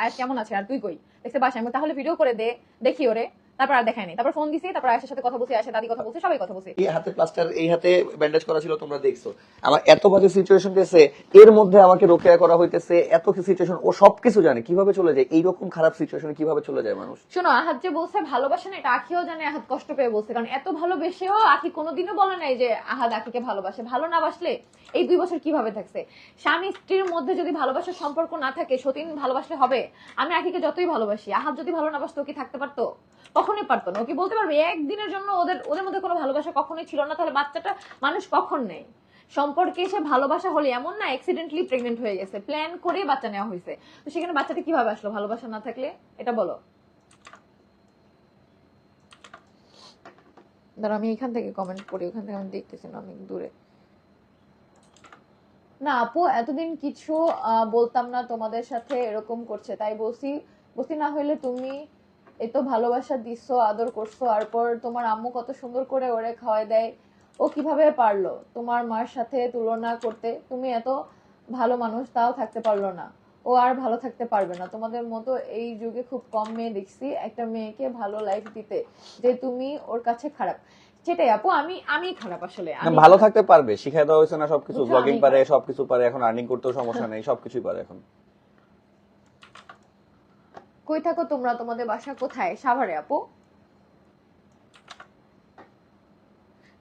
আয়াস কেমন আছে? আর তুই কই? দেখতে বাসায় আমি তাহলে ভিডিও করে দে, দেখি ওরে। তারপর আর দেখায়নি তারপর ফোন দিছি তারপর আয়াসের সাথে কথা বলছি আয়াসের দাদি কথা বলছে সবাই কথা বলছে। এই হাতে প্লাস্টার এই হাতে ব্যান্ডেজ করা ছিল তোমরা দেখছ। আমার এত বাজে সিচুয়েশন গেছে এর মধ্যে আমাকে রোকেয়া করা হইতেছে এত কি সিচুয়েশন ও সবকিছু জানে। কীভাবে চলে যায়? এইরকম খারাপ সিচুয়েশনে কীভাবে চলে যায় মানুষ? শোনো আহাত যে বলছে ভালোবাসে না এটা আখিও জানে আহাত কষ্ট পেয়ে বলছে। কারণ এত ভালোবেসেও আখি কোনোদিনও বলে নাই যে আহাদ আখিকে ভালোবাসে। ভালো না বাসলে এই দুই বছর কীভাবে থাকছে? স্বামী স্ত্রীর মধ্যে যদি ভালোবাসার সম্পর্ক না থাকে সতীন ভালোবাসলে হবে? আমি আখিকে যতই ভালোবাসি আহাত যদি ভালো না বাসতো কি থাকতে পারতো? কখনোই পারতো না। ও কি বলতে পারবে, একদিনের জন্য ওদের ওদের মধ্যে কোনো ভালোবাসা কখনোই ছিল না, তাহলে বাচ্চাটা মানুষ কখন নেই? সম্পর্কে এসে ভালোবাসা হলে এমন না অ্যাক্সিডেন্টলি প্রেগনেন্ট হয়ে গেছে। প্ল্যান করে বাচ্চা নেওয়া হয়েছে। তো সেখানে বাচ্চাটা কীভাবে আসলো? ভালোবাসা না থাকলে? এটা বলো। দাঁড়া আমি এখান থেকে কমেন্ট করি, ওখান থেকে আমি দেখতেছি না, অনেক দূরে। না, আপু, এতদিন কিছু বলতাম না তোমাদের সাথে এরকম করছে। তাই বলছি বলছি না হইলে তুমি এত ভালোবাসা দিছো আদর করছ আর পর তোমার আম্মু কত সুন্দর করে ওরে খাওয়াই দেয়। ও কীভাবে পারল তোমার মার সাথে তুলনা করতে? তুমি এত ভালো মানুষ তাও থাকতে পারল না। ও আর ভালো থাকতে পারবে না। তোমাদের মতো এই যুগে খুব কম মেয়ে দেখছি একটা মেয়েকে ভালো লাইফ দিতে যে তুমি ওর কাছে খারাপ। সেটাই আপু আমি আমি খারাপ আসলে ভালো থাকতে পারবে শিখাই দেওয়া হয়েছে না সবকিছু ব্লগিং পারে সবকিছু পারে এখন আর্নিং করতেও সমস্যা নেই সবকিছুই পারে এখন। কই থাকো তোমরা? তোমাদের বাসা কোথায়? সাভারে, আপু।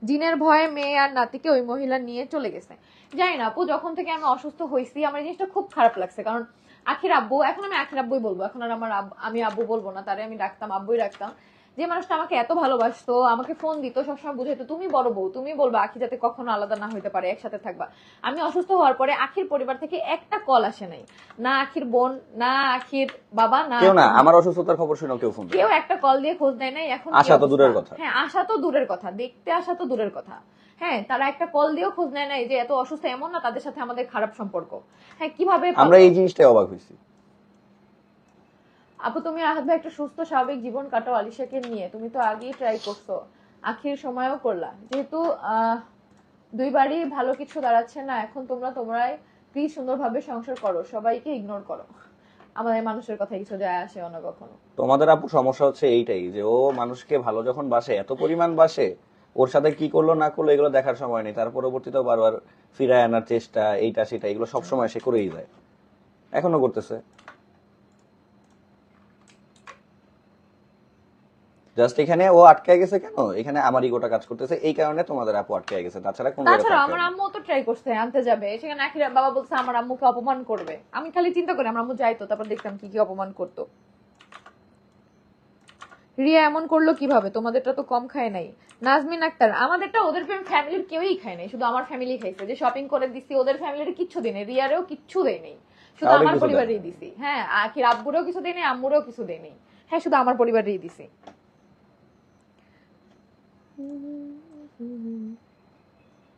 জিনের ভয়ে মেয়ে আর নাতিকে ওই মহিলা নিয়ে চলে গেছে। জানি না, আপু, যখন থেকে আমি অসুস্থ হয়েছি, আমার জিনিসটা খুব খারাপ লাগছে। কারণ আখির আব্বু, এখন আমি আখির আব্বুই বলব। এখন আর আমার আমি আব্বু বলব না, তারে আমি ডাকতাম, আব্বুই ডাকতাম। যে মানুষটা আমাকে এত ভালোবাসতো আমাকে ফোন দিত সবসময় বুঝাইতো তুমি বড় বউ তুমি বলবা আখি যাতে কখনো আলাদা না হইতে পারে একসাথে থাকবা। আমি অসুস্থ হওয়ার পরে আখির পরিবার থেকে একটা কল আসে নাই। না আখির বোন না আখির বাবা না কেউ না আমার অসুস্থতার খবর শুনে কেউ ফোন কেউ একটা কল দিয়ে খোঁজ নেয় নাই এখন আশা তো দূরের কথা। হ্যাঁ আশা তো দূরের কথা দেখতে আসা তো দূরের কথা। হ্যাঁ তারা একটা কল দিয়েও খোঁজ নেয় নাই যে এত অসুস্থ এমন না তাদের সাথে আমাদের খারাপ সম্পর্ক। হ্যাঁ কীভাবে আমরা এই জিনিসটাই অবাক হয়েছি। আপু তুমি আহাত ভাই একটা সুস্থ স্বাভাবিক জীবন কাটাও আলিশাকে নিয়ে। তুমি তো আগেই ট্রাই করছ। আখির সময়ও করলা। যেহেতু আহ, দুইবারই ভালো কিছু দাঁড়াচ্ছে না এখন তোমরা তোমরাই প্লিজ সুন্দরভাবে সংসার করো সবাইকে ইগনোর করো। আমাদের মানুষের কথা কিছু যায় আসে না কখনো। তোমাদের আপু সমস্যা হচ্ছে এইটাই যে ও মানুষকে ভালো যখন বাসে এত পরিমাণ বাসে ওর সাথে কি করল না করল এগুলো দেখার সময় নেই। তার পরবর্তীতেও বারবার ফিরায় আনার চেষ্টা এইটা সেটা এগুলো সবসময় সে করেই যায়। এখনও করতেছে। জাস্ট এখানে ও আটকায় গেছে কেন? এখানে আমার ইগোটা কাজ করতেছে এই কারণে তোমাদের আপু আটকায় গেছে। তাছাড়া কোনো তাছাড়া আমার আম্মু তো ট্রাই করছে আনতে যাবে। সেখানে আখিরা বাবা বলছে আমার আম্মুকে অপমান করবে। আমি খালি চিন্তা করি আমার আম্মু যাইতো তারপর দেখতাম কি কি অপমান করতো। রিয়া এমন করল কীভাবে? তোমাদেরটা তো কম খায় নাই। নাজমিন আক্তার আমাদেরটা ওদের ফ্যামিলির কেউই খায় নাই। শুধু আমার ফ্যামিলি খাইছে। যে শপিং করে দিছি ওদের ফ্যামিলির কিচ্ছু দেয় নাই। রিয়ারেও কিচ্ছু দেয় নাই। শুধু আমার পরিবারেই দিছি। হ্যাঁ আখির আব্বুরেও কিছু দেয় নাই আম্মুরেও কিছু দেয় নাই। হ্যাঁ শুধু আমার পরিবারেই দিছি।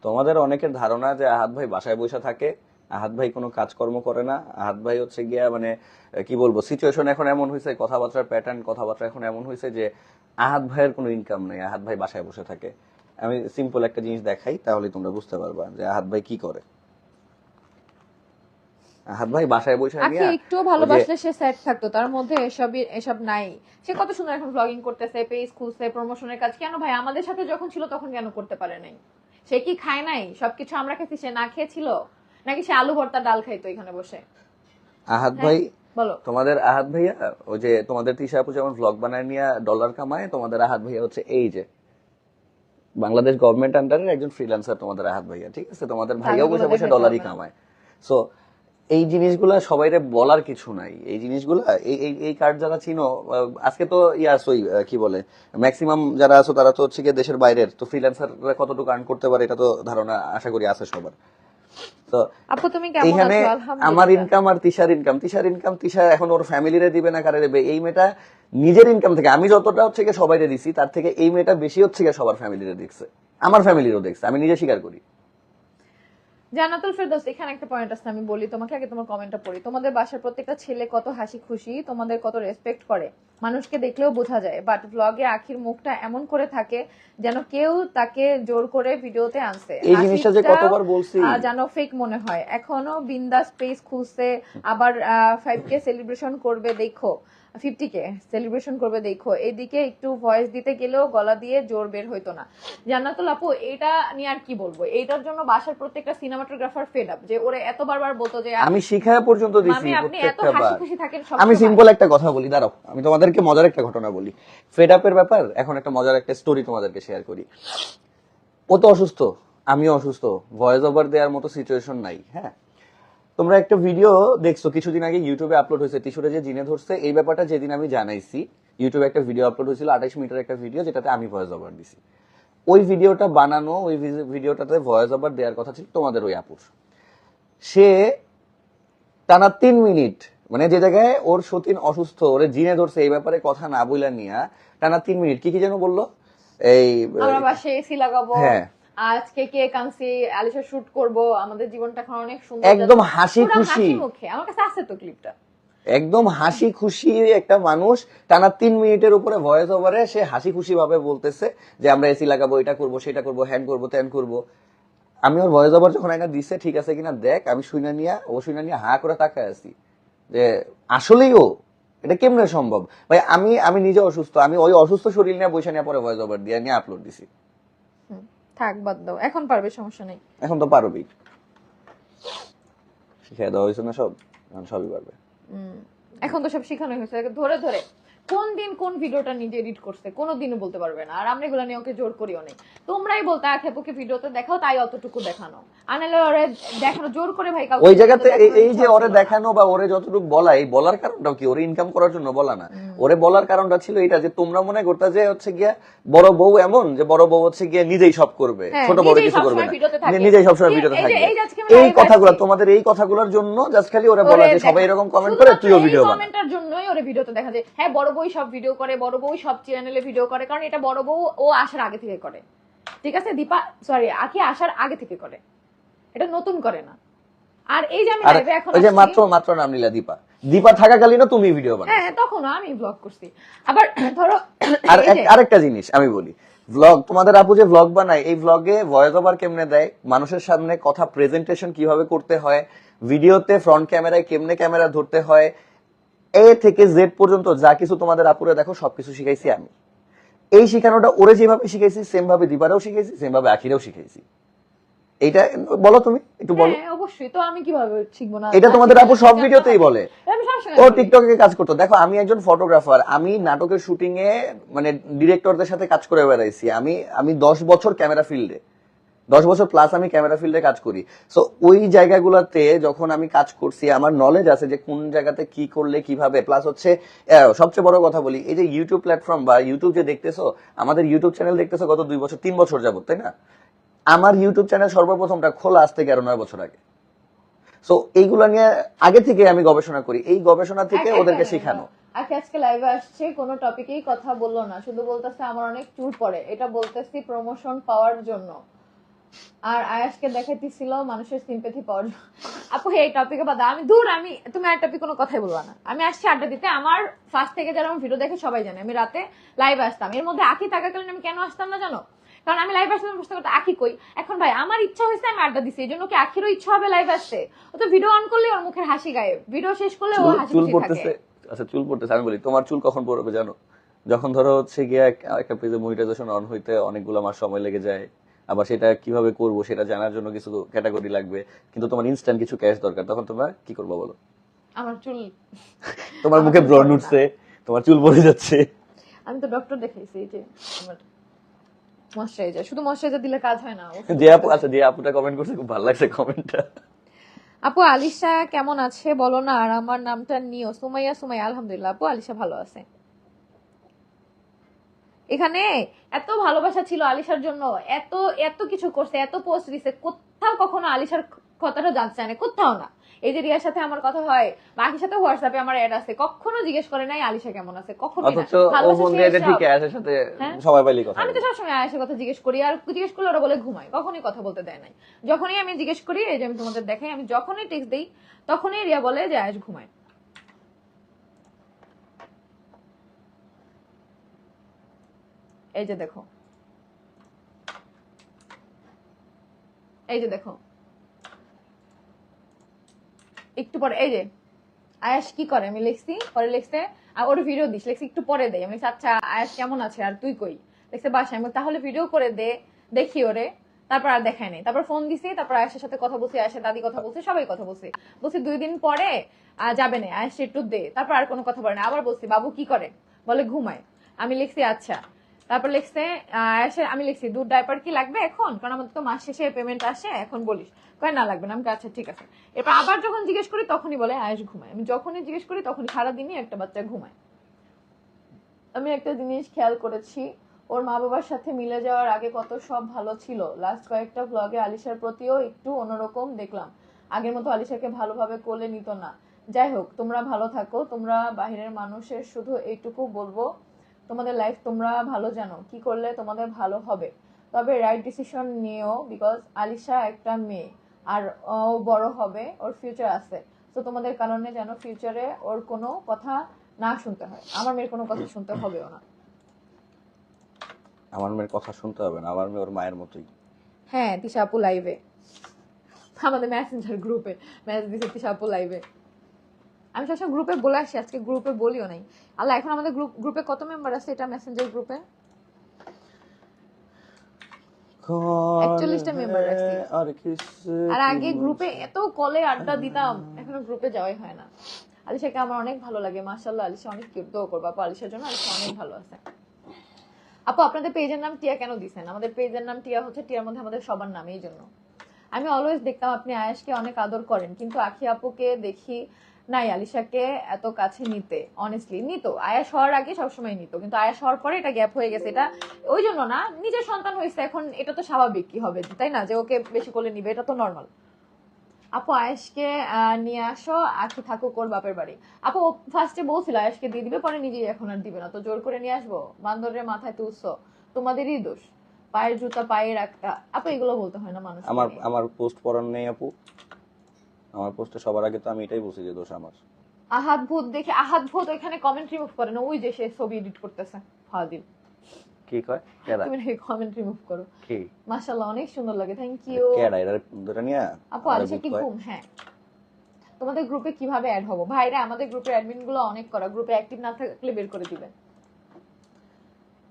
তোমাদের অনেকের ধারণা যে আহাত ভাই বাসায় বসে থাকে, আহাত ভাই কোনো কাজকর্ম করে না, আহাত ভাই হচ্ছে গিয়া মানে কি বলব সিচুয়েশন এখন এমন হয়েছে কথাবার্তার প্যাটার্ন কথাবার্তা এখন এমন হয়েছে যে আহাত ভাইয়ের কোনো ইনকাম নেই, আহাত ভাই বাসায় বসে থাকে। আমি সিম্পল একটা জিনিস দেখাই, তাহলে তোমরা বুঝতে পারবা যে আহাত ভাই কি করে। ভাই বাসায় বসে একটু ভালোবাসলে সে সেট থাকতো তার মধ্যে এসবই এসব নাই। সে কত সুন্দর এখন ব্লগিং করতেছে পেজ খুলছে প্রমোশনের কাজ। কেন ভাই? আমাদের সাথে যখন ছিল তখন কেন করতে পারে নাই? সে কি খায় নাই? সবকিছু আমরা খেয়েছি সে না খেয়েছিল? নাকি সে আলু ভর্তা ডাল খাইতো এখানে বসে? হ্যাঁ। ভাই বলো। তোমাদের আহাত ভাইয়া ওই যে তোমাদের তিশা আপু যেমন ভ্লগ বানায় নিয়ে ডলার কামায় তোমাদের আহাত ভাইয়া হচ্ছে এই যে। বাংলাদেশ গভর্নমেন্ট আন্ডারের একজন ফ্রিল্যান্সার তোমাদের আহাত ভাইয়া ঠিক আছে? তোমাদের ভাইয়াও বসে বসে ডলারই কামায়। সো এই জিনিসগুলা সবাইরে বলার কিছু নাই। এই জিনিসগুলা এই এই কার্ড যারা চিনো আজকে তো ইয়া সই কি বলে ম্যাক্সিমাম যারা আছো তারা তো হচ্ছে গিয়ে দেশের বাইরের তো ফ্রিল্যান্সাররা কতটুকু আর্ন করতে পারে এটা তো ধারণা আশা করি আছে সবার। তো আপু তুমি কেমন আমার ইনকাম আর তিশার ইনকাম তিশার ইনকাম তিশা এখন ওর ফ্যামিলিরে দিবে না কারে দেবে? এই মেয়েটা নিজের ইনকাম থেকে আমি যতটা হচ্ছে গিয়ে সবাইরে দিছি তার থেকে এই মেয়েটা বেশি হচ্ছে গিয়ে সবার ফ্যামিলিরে দেখছে। আমার ফ্যামিলিরও দেখছে আমি নিজে স্বীকার করি। জান্নাতুল ফেরদৌস এখানে একটা পয়েন্ট আছে আমি বলি তোমাকে আগে তোমার কমেন্টটা পড়ি। তোমাদের বাসার প্রত্যেকটা ছেলে কত হাসি খুশি তোমাদের কত রেসপেক্ট করে। মানুষকে দেখলেও বোঝা যায় বাট ব্লগে আখির মুখটা এমন করে থাকে যেন কেউ তাকে জোর করে ভিডিওতে আনছে। এই জিনিসটা যে কতবার বলছি। যেন ফেক মনে হয়। এখনও বিন্দাস পেজ খুলছে আবার ফাইভ কে সেলিব্রেশন করবে দেখো। ফিফটি কে সেলিব্রেশন করবে দেখো। এদিকে একটু ভয়েস দিতে গেলেও গলা দিয়ে জোর বের হইতো না। জান্নাতুল আপু এটা নিয়ে আর কি বলব? এইটার জন্য বাসার প্রত্যেকটা সিনেমাটোগ্রাফার ফেড আপ যে ওরে এত বারবার বলতো যে আমি শিখায় পর্যন্ত দিছি আপনি এত হাসি খুশি থাকেন আমি। সিম্পল একটা কথা বলি দাঁড়াও। আমি তোমাদেরকে মজার একটা ঘটনা বলি। ফেড আপের ব্যাপার এখন একটা মজার একটা স্টোরি তোমাদেরকে শেয়ার করি। ও তো অসুস্থ আমিও অসুস্থ। ভয়েস ওভার দেওয়ার মতো সিচুয়েশন নাই হ্যাঁ? তোমরা একটা ভিডিও দেখছ কিছুদিন আগে ইউটিউবে আপলোড হয়েছে টিস্যুটা যে জিনে ধরছে এই ব্যাপারটা যেদিন আমি জানাইছি ইউটিউবে একটা ভিডিও আপলোড হয়েছিল আঠাইশ মিনিটের একটা ভিডিও যেটাতে আমি ভয়েস ওভার দিছি। ওই ভিডিওটা বানানো ওই ভিডিওটাতে ভয়েস ওভার দেওয়ার কথা ছিল তোমাদের ওই আপুর। সে টানা তিন মিনিট মানে যে জায়গায় ওর সতীন অসুস্থ ওরে জিনে ধরছে এই ব্যাপারে কথা না বইলা নিয়া টানা তিন মিনিট কি কি যেন বলল? এই হ্যাঁ। আজকে কে কানসি আলিশা শুট করব? আমাদের জীবনটা এখন অনেক সুন্দর একদম হাসি খুশি। মুখে। আমার কাছে আছে তো ক্লিপটা একদম হাসি খুশি একটা মানুষ টানা তিন মিনিটের উপরে ভয়েস ওভারে সে হাসি খুশি ভাবে বলতেছে যে আমরা এসি লাগাবো এটা করব সেটা করব হ্যান করব ত্যান করব। আমি ওর ভয়েস ওভার যখন আইনা দিছে ঠিক আছে কিনা দেখ আমি শুইনা নিয়া ও শুইনা নিয়ে হা করে তাকায় আছি। যে আসলেই ও এটা কেমনে সম্ভব? ভাই আমি আমি নিজে অসুস্থ আমি ওই অসুস্থ শরীর নিয়ে বসে নিয়ে পরে ভয়েস ওভার দিয়ে নিয়ে আপলোড দিছি। থাক বাদ দাও। এখন পারবে সমস্যা নেই। এখন তো পারবি শিখাই দেওয়া হয়েছে না সব? এখন সবই পারবে। এখন তো সব শিখানো হয়েছে। ধরে ধরে। কোন দিন কোন ভিডিওটা নিজে এডিট করছে কোনো দিনও বলতে পারবে না। আর আমরা এগুলো নিয়ে ওকে জোর করিও নেই তোমরাই বলতে আখেপুকে ভিডিওতে দেখাও তাই অতটুকু দেখানো। আনালে ওরে দেখানো জোর করে ভাই কাউকে ওই জায়গাতে এই- যে ওরে দেখানো বা ওরে যতটুকু বলা এই বলার কারণটা কি? ওরে ইনকাম করার জন্য বলা না? ওরে বলার কারণটা ছিল এটা যে তোমরা মনে করতে যে হচ্ছে গিয়া বড় বউ এমন যে বড় বউ হচ্ছে গিয়ে নিজেই সব করবে হ্যাঁ, ছোট বড় কিছু করবে না। নিজেই সবসময় ভিডিওতে থাকবে এই live কথাগুলো তোমাদের এই কথাগুলোর জন্য জাস্ট খালি ওরা বলা যে সবাই এরকম কমেন্ট করে তুইও ভিডিও বানা। কমেন্টের জন্যই ওরে ভিডিওতে দেখা যায়। হ্যাঁ বড় বউ সব ভিডিও করে বড় বউ সব চ্যানেলে ভিডিও করে কারণ এটা বড় বউ ও আসার আগে থেকে করে। ঠিক আছে? দীপা সরি আখি আসার আগে থেকে করে। এটা নতুন করে না। আর এই যে আমি লাইভে এখন ওই যে মাত্র মাত্র নাম নিলা দীপা। দীপা থাকাকালীনও তুমি ভিডিও বানাও। হ্যাঁ তখন আমি ব্লগ করছি। আবার ধরো আর আরেকটা জিনিস আমি বলি। ভ্লগ তোমাদের আপু যে ভ্লগ বানায় এই ভ্লগে ভয়েস ওভার কেমনে দেয়? মানুষের সামনে কথা প্রেজেন্টেশন কীভাবে করতে হয়? ভিডিওতে ফ্রন্ট ক্যামেরায় কেমনে ক্যামেরা ধরতে হয়? এ থেকে জেড পর্যন্ত যা কিছু তোমাদের আপুরে দেখো সবকিছু শিখাইছি আমি। এই শিখানোটা ওরে যেভাবে শিখাইছি সেম ভাবে দিবারেও শিখাইছি সেম ভাবে আখিরেও শিখাইছি। এইটা বলো তুমি একটু বলো। হ্যাঁ অবশ্যই। তো আমি কীভাবে শিখব না? এটা তোমাদের আপু সব ভিডিওতেই বলে। আমি সবসময় ও টিকটকে কাজ করতো। দেখো আমি একজন ফটোগ্রাফার আমি নাটকের শুটিং এ মানে ডিরেক্টরদের সাথে কাজ করে বেড়াইছি। আমি আমি দশ বছর ক্যামেরা ফিল্ডে দশ বছর প্লাস আমি ক্যামেরা ফিল্ডে কাজ করি। সো ওই জায়গাগুলোতে যখন আমি কাজ করছি আমার নলেজ আছে যে কোন জায়গাতে কি করলে কীভাবে। প্লাস হচ্ছে সবচেয়ে বড় কথা বলি এই যে ইউটিউব প্ল্যাটফর্ম বা ইউটিউব যে দেখতেছো আমাদের ইউটিউব চ্যানেল দেখতেছো গত দুই বছর তিন বছর যাবত তাই না? আমার ইউটিউব চ্যানেল সর্বপ্রথমটা খোলা আজ থেকে আরও নয় বছর আগে। সো এইগুলো নিয়ে আগে থেকে আমি গবেষণা করি। এই গবেষণা থেকে ওদেরকে শেখানো। আজকে আজকে লাইভে আসছে কোনো টপিকেই কথা বলল না শুধু বলতেছে আমার অনেক চুল পড়ে। এটা বলতেছি প্রমোশন পাওয়ার জন্য। আর আয়াসকে দেখাইতেছিল মানুষের সিম্পেথি পাওয়ার আপু এই টপিকে বাদা আমি দূর আমি তুমি আর টপিক কোনো কথাই বলবা না। আমি আসছি আড্ডা দিতে। আমার ফার্স্ট থেকে যারা আমার ভিডিও দেখে সবাই জানে। আমি রাতে লাইভ আসতাম। এর মধ্যে আখি থাকাকালীন আমি কেন আসতাম না জানো? কারণ আমি লাইভ আসলাম প্রশ্ন করতে আখি কই? এখন ভাই আমার ইচ্ছা হয়েছে আমি আড্ডা দিছি। এই জন্য কি আখিরও ইচ্ছা হবে লাইভ আসতে? ও তো ভিডিও অন করলে ওর মুখের হাসি গায়ে। ভিডিও শেষ করলে ও হাসি চুল পড়তেছে। আচ্ছা চুল পড়তেছে আমি বলি তোমার চুল কখন পড়বে জানো? যখন ধরো হচ্ছে গিয়ে এক- একটা পেজে মনিটাইজেশন অন হইতে অনেকগুলো মাস সময় লেগে যায়। আবার সেটা কীভাবে করব সেটা জানার জন্য কিছু ক্যাটাগরি লাগবে। কিন্তু তোমার ইনস্ট্যান্ট কিছু ক্যাশ দরকার তখন তোমরা কি করব বলো? আমার চুল। তোমার মুখে ব্রণ উঠছে তোমার চুল পড়ে যাচ্ছে। আমি তো ডক্টর দেখাইছি এই যে আমার ময়শ্চারাইজার শুধু ময়শ্চারাইজার দিলে কাজ হয় না যে আপু আচ্ছা যে আপুটা কমেন্ট করছে খুব ভালো লাগছে কমেন্টটা আপু আলিশা কেমন আছে? বলো না আর আমার নামটা নিও। সুমাইয়া সুমাইয়া আলহামদুলিল্লাহ। আপু আলিশা ভালো আছে? এখানে এত ভালোবাসা ছিল আলিশার জন্য এত এত কিছু করছে এত পোস্ট দিছে কোথাও কখনো আলিশার কথাটা জানতে চায় না কোথাও না। এই যে রিয়ার সাথে আমার কথা হয় বাকির সাথে হোয়াটসঅ্যাপে আমার অ্যাড আছে কখনো জিজ্ঞেস করে নাই আলিশা কেমন আছে কখনো হ্যাঁ? আমি তো সবসময় আয়েশের কথা জিজ্ঞেস করি আর জিজ্ঞেস করলে ওরা বলে ঘুমাই কখনই কথা বলতে দেয় নাই। যখনই আমি জিজ্ঞেস করি এই যে আমি তোমাদের দেখাই আমি যখনই টেক্সট দিই তখনই রিয়া বলে যে আয়েশ ঘুমায়। এই যে দেখো। এই যে দেখো। একটু পরে, এই যে। আয়াস কি করে? আমি লিখছি, পরে লিখছে, আর ওর ভিডিও দিস, লিখছি একটু পরে দেয় আমি আচ্ছা আয়াস কেমন আছে? আর তুই কই? লিখছে, বাসায়। আমি তাহলে ভিডিও করে দে, দেখি ওরে। তারপর আর দেখায় নাই। তারপর ফোন দিছি, তারপর আয়াসের সাথে কথা বলছি, আয়াসের দাদি কথা বলছি, সবাই কথা বলছি। বলছি, দুই দিন পরে যাবে না। আয়াস একটু দে। তারপর আর কোনো কথা বলে না। আবার বলছি, বাবু কি করে? বলে, ঘুমায়। আমি লিখছি আচ্ছা। তারপর লিখছে আমি লিখছি, দুধ ডাইপার কি লাগবে এখন? কারণ আমাদের তো মাস শেষে পেমেন্ট আসে, এখন বলিস। কয়, না লাগবে না। আমি আচ্ছা ঠিক আছে। এরপর আবার যখন জিজ্ঞেস করি, তখনই বলে আয়াস ঘুমায়। আমি যখনই জিজ্ঞেস করি, তখনই সারাদিনই একটা বাচ্চা ঘুমায়। আমি একটা জিনিস খেয়াল করেছি, ওর মা বাবার সাথে মিলে যাওয়ার আগে কত সব ভালো ছিল। লাস্ট কয়েকটা ব্লগে আলিশার প্রতিও একটু অন্যরকম দেখলাম। আগের মতো আলিশাকে ভালোভাবে কোলে নিত না। যাই হোক, তোমরা ভালো থাকো, তোমরা বাইরের মানুষের শুধু এইটুকু বলব তোমাদের লাইফ তোমরা ভালো জানো কি করলে তোমাদের ভালো হবে? তবে রাইট ডিসিশন নিও বিকজ আলিশা একটা মেয়ে আর ও বড় হবে ওর ফিউচার আছে। তো তোমাদের কারণে যেন ফিউচারে ওর কোনো কথা না শুনতে হয়। আমার মেয়ের কোনো কথা শুনতে হবেও না। আমার মেয়ের কথা শুনতে হবে না আমার মেয়ে ওর মায়ের মতোই। হ্যাঁ তিশা আপু লাইভে আমাদের মেসেঞ্জার গ্রুপে মেসেজ দিছে তিশা আপু লাইভে আমি সবসময় গ্রুপে বলে আসি আজকে গ্রুপে বলিও নাই। আল্লাহ এখন আমাদের গ্রুপ গ্রুপে কত মেম্বার আছে? এটা মেসেঞ্জার গ্রুপে 41 টা member রাখছি। আর আর আগে গ্রুপে এত কলে আড্ডা দিতাম এখনও গ্রুপে যাওয়াই হয় না। আলিশাকে আমার অনেক ভালো লাগে মাশাল্লাহ আলিশা অনেক কিউট দোয়া করব আপু আলিশার জন্য আলিশা অনেক ভালো আছে। আপু আপনাদের পেজের নাম টিয়া কেন দিছেন? আমাদের পেজের নাম টিয়া হচ্ছে টিয়ার মধ্যে আমাদের সবার নাম এই জন্য আমি অলওয়েজ দেখতাম আপনি আয়াসকে অনেক আদর করেন কিন্তু আখি আপুকে দেখি নাই আলিশাকে এত কাছে নিতে অনেস্টলি নিত। আয়াস হওয়ার আগে সবসময় নিত কিন্তু আয়া হওয়ার পরে এটা গ্যাপ হয়ে গেছে। এটা ওই জন্য না নিজের সন্তান হয়েছে এখন এটা তো স্বাভাবিক কি হবে তাই না? যে ওকে বেশি করে নিবে এটা তো নর্মাল আপু আয়েশকে নিয়ে আসো আখি থাকুক ওর বাপের বাড়ি। আপু ফার্স্টে বলছিল আয়েশকে দিয়ে দিবে পরে নিজেই এখন আর দিবে না। তো জোর করে নিয়ে আসব? বান্দরের মাথায় তুলছো তোমাদেরই দোষ। পায়ের জুতা পায়ে রাখা। আপু এগুলো বলতে হয় না মানুষ আমার আমার পোস্ট পড়ার নেই আপু। আমার পোস্টে সবার আগে তো আমি এটাই বলছি যে দোষ আমার। আহাত ভূত দেখে আহাত ভূত ওইখানে কমেন্ট রিমুভ করে না ওই যে সে ছবি এডিট করতেছে ফাদিল। কি কয়? কেডা তুমি নাকি কমেন্ট রিমুভ করো। কি? মাশাআল্লাহ অনেক সুন্দর লাগে থ্যাংক ইউ কেডা এটা দুটা নিয়ে? আপু আলিশা কি ঘুম? হ্যাঁ। তোমাদের গ্রুপে কীভাবে অ্যাড হব? ভাইরা আমাদের গ্রুপের অ্যাডমিনগুলো অনেক করা। গ্রুপে অ্যাক্টিভ না থাকলে বের করে দিবেন।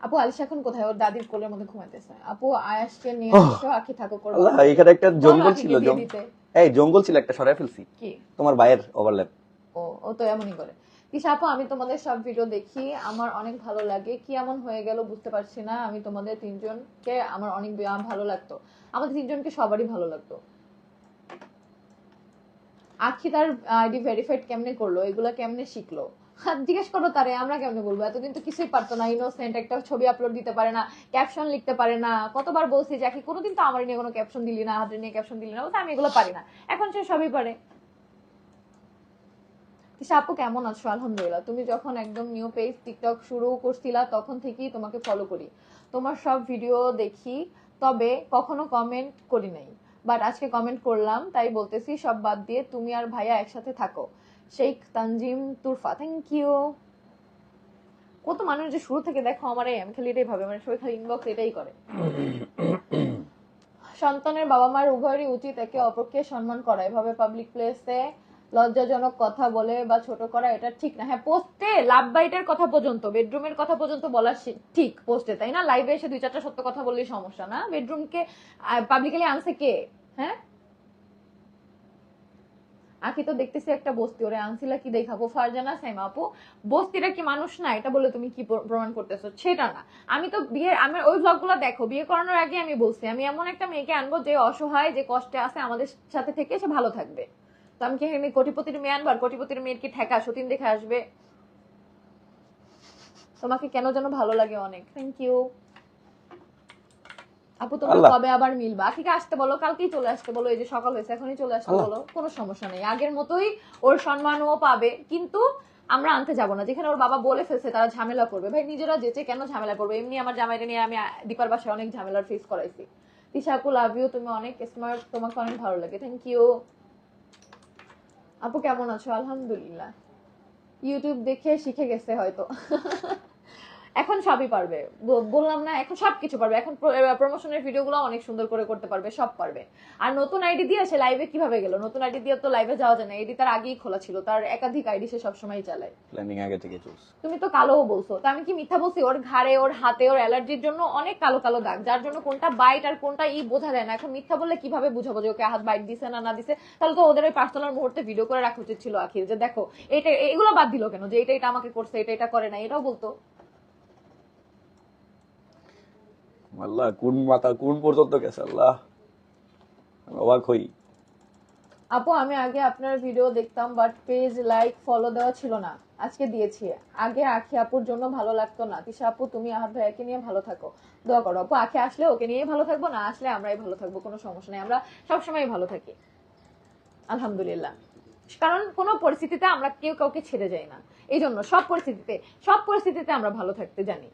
আপু আলিশা এখন কোথায়? ওর দাদির কোলের মধ্যে ঘুমাইতেছে। আপু আয়াসকে নিয়ে। আসো আখি থাকো আল্লাহ এখানে একটা জঙ্গল ছিল জঙ্গল। এই জঙ্গল ছিল একটা সরাই ফেলছি। কি? তোমার ভাইয়ের ওভারল্যাপ ও ও তো এমনই করে। তিশা আপু আমি তোমাদের সব ভিডিও দেখি আমার অনেক ভালো লাগে। কি এমন হয়ে গেল বুঝতে পারছি না আমি তোমাদের তিনজনকে আমার অনেক ভালো লাগতো। আমাদের তিনজনকে সবারই ভালো লাগতো। আখি তার আইডি ভেরিফাইড কেমনে করল? এগুলা কেমনে শিখলো? জিজ্ঞেস করো তারে, আমরা কেমনে বলব? এতদিন তো কিছুই পারতো না ইনোসেন্ট একটা ছবি আপলোড দিতে পারে না ক্যাপশন লিখতে পারে না, কতবার বলছি যে আখি কোনোদিন তো আমার নিয়ে কোনো ক্যাপশন দিলি না, হাতের নিয়ে ক্যাপশন দিলি না বলতে আমি এগুলো পারি না। এখন সে সবই পারে। আপু, কেমন আছো? আলহামদুলিল্লাহ, তুমি যখন একদম নিউ পেজ টিকটক শুরু করছিলা, তখন থেকেই তোমাকে ফলো করি। তোমার সব ভিডিও দেখি, তবে কখনো কমেন্ট করি নাই। বাট আজকে কমেন্ট করলাম, তাই বলতেছি, সব বাদ দিয়ে তুমি আর ভাইয়া একসাথে থাকো। শেখ তানজিম তুরফা থ্যাংক ইউ কত মানুষ যে শুরু থেকে দেখো আমার, আমি খালি এটাই ভাবে মানে সবাই খালি ইনবক্স এটাই করে। সন্তানের বাবা মার উভয়েরই উচিত একে অপরকে সম্মান করা। এভাবে পাবলিক প্লেসে লজ্জাজনক কথা বলে বা ছোট করা, এটা ঠিক না। হ্যাঁ পোস্টে লাভ বাইটের কথা পর্যন্ত বেডরুমের কথা পর্যন্ত বলা ঠিক পোস্টে তাই না? লাইভে এসে দুই চারটা সত্য কথা বললেই সমস্যা না। বেডরুমকে পাবলিকালি আনছে কে? হ্যাঁ? আখি তো দেখতেছি একটা বস্তি, ওরে আনছিলা কি দেখাবো? ফারজানা সাইমা আপু, বস্তিটা কি মানুষ না? এটা বলে তুমি কি প্রমাণ করতেছো? সেটা না। আমি তো বিয়ের, আমি ওই ব্লগগুলো দেখো, বিয়ে করানোর আগে আমি বলছি, আমি এমন একটা মেয়েকে আনব যে অসহায়, যে কষ্টে আছে, আমাদের সাথে থেকে সে ভালো থাকবে। তো আমি কি এখানে কোটিপতির মেয়ে আনব? আর কোটিপতির মেয়ের কি ঠেকা? সতীন দেখে আসবে। তোমাকে কেন যেন ভালো লাগে অনেক। থ্যাংক ইউ আপু তোমরা কবে আবার মিলবা? আখিকে আসতে বলো কালকেই চলে আসতে বলো এই যে সকাল হয়েছে এখনই চলে আসতে। বলো কোনো সমস্যা নেই। আগের মতোই ওর সম্মানও পাবে কিন্তু আমরা আনতে যাব না। যেখানে ওর বাবা বলে ফেলছে তারা ঝামেলা করবে। ভাই নিজেরা যেচে কেন ঝামেলা করবে? এমনি আমার জামাইটা নিয়ে আমি দীপার বাসায় অনেক ঝামেলার ফেস করাইছি। তিশা আপু লাভ ইউ তুমি অনেক স্মার্ট তোমাকে অনেক ভালো লাগে। থ্যাংক ইউ আপু কেমন আছো? আলহামদুলিল্লাহ। ইউটিউব দেখে শিখে গেছে হয়তো। এখন সবই পারবে। বললাম না এখন সবকিছু পারবে। এখন প্রমোশনের ভিডিওগুলো অনেক সুন্দর করে করতে পারবে সব পারবে। আর নতুন আইডি দিয়ে সে লাইভে কীভাবে গেল? নতুন আইডি দিয়ে তো লাইভে যাওয়া যায় না। আইডি তার আগেই খোলা ছিল। তার একাধিক আইডি সে সবসময় চালায়। প্ল্যানিং আগে থেকে চলছে। তুমি তো কালোও বলছো। তা আমি কি মিথ্যা বলছি? ওর ঘাড়ে ওর হাতে ওর অ্যালার্জির জন্য অনেক কালো কালো দাগ যার জন্য কোনটা বাইট আর কোনটা ই বোঝা যায় না। এখন মিথ্যা বললে কীভাবে বুঝাবো যে ওকে হাত বাইট দিছে না না দিছে? তাহলে তো ওদের ওই পার্সোনাল মুহূর্তে ভিডিও করে রাখা উচিত ছিল আখির যে দেখো এটা এগুলো বাদ দিল কেন? যে এটা এটা আমাকে করছে এটা এটা করে না। এটাও বলতো। আল্লাহ, কোন মাথা কোন পর্যন্ত গেছে আল্লাহ? অবাক হই। আপু, আমি আগে আপনার ভিডিও দেখতাম বাট পেজ লাইক ফলো দেওয়া ছিল না। আজকে দিয়েছি। আগে আখি আপুর জন্য ভালো লাগতো না। তিশা আপু, তুমি আহাত ভাইয়াকে নিয়ে ভালো থাকো। দোয়া করো আপু, আখি আসলে ওকে নিয়ে ভালো থাকব, না আসলে আমরাই ভালো থাকব, কোনো সমস্যা নেই। আমরা সবসময় ভালো থাকি। আলহামদুলিল্লাহ। কারণ কোনো পরিস্থিতিতে আমরা কেউ কাউকে ছেড়ে যাই না। এই জন্য সব পরিস্থিতিতে সব পরিস্থিতিতে আমরা ভালো থাকতে জানি।